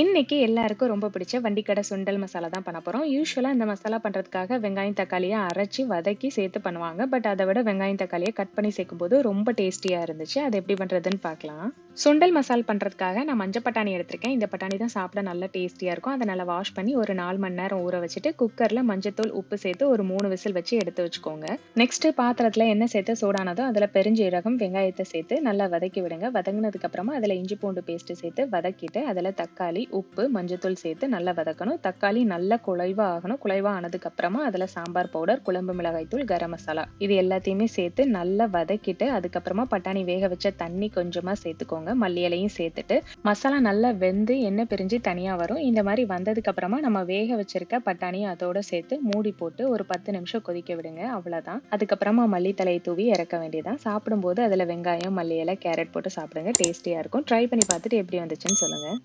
இன்னைக்கு எல்லாருக்கும் ரொம்ப பிடிச்ச வண்டிக்கடை சுண்டல் மசாலா தான் பண்ண போறோம். யூசுவலா இந்த மசாலா பண்றதுக்காக வெங்காயம், தக்காளியை அரைச்சி வதக்கி சேர்த்து பண்ணுவாங்க. பட் அதை விட வெங்காயம், தக்காளியை கட் பண்ணி சேர்க்கும்போது ரொம்ப டேஸ்டியா இருந்துச்சு. அது எப்படி பண்றதுன்னு பார்க்கலாம். சுண்டல் மசால் பண்ணுறதுக்காக நான் மஞ்சள் பட்டாணி எடுத்திருக்கேன். இந்த பட்டாணி தான் சாப்பிட நல்லா டேஸ்டியாக இருக்கும். அதை நல்லா வாஷ் பண்ணி ஒரு நாலு மணி நேரம் ஊற வச்சுட்டு குக்கரில் மஞ்சத்தூள், உப்பு சேர்த்து ஒரு மூணு விசில் வச்சு எடுத்து வச்சுக்கோங்க. நெக்ஸ்ட் பாத்திரத்தில் என்ன சேர்த்து சூடானதோ அதில் பெருஞ்சீரகம், வெங்காயத்தை சேர்த்து நல்லா வதக்கி விடுங்க. வதங்கினதுக்கப்புறமா அதில் இஞ்சி பூண்டு பேஸ்ட்டு சேர்த்து வதக்கிட்டு அதில் தக்காளி, உப்பு, மஞ்சத்தூள் சேர்த்து நல்லா வதக்கணும். தக்காளி நல்லா குழைவாக ஆகணும். குழைவா ஆனதுக்கப்புறமா அதில் சாம்பார் பவுடர், குழம்பு மிளகாய் தூள், கரம் மசாலா இது எல்லாத்தையுமே சேர்த்து நல்லா வதக்கிட்டு அதுக்கப்புறமா பட்டாணி வேக வச்ச தண்ணி கொஞ்சமாக சேர்த்துக்கோங்க. மல்லி இலையும் சேர்த்துட்டு மசாலா நல்லா வெந்து எண்ணெய் பிரிஞ்சு தனியாக வரும். இந்த மாதிரி வந்ததுக்கு அப்புறமா நம்ம வேக வச்சிருக்க பட்டாணியை அதோட சேர்த்து மூடி போட்டு ஒரு 10 நிமிஷம் கொதிக்க விடுங்க. அவ்வளோதான் அதுக்கப்புறமா மல்லித்தழையை தூவி இறக்க வேண்டியதான் சாப்பிடும்போது அதில் வெங்காயம், மல்லி இலை, கேரட் போட்டு சாப்பிடுங்க. டேஸ்டியாக இருக்கும். ட்ரை பண்ணி பார்த்துட்டு எப்படி வந்துச்சுன்னு சொல்லுங்கள்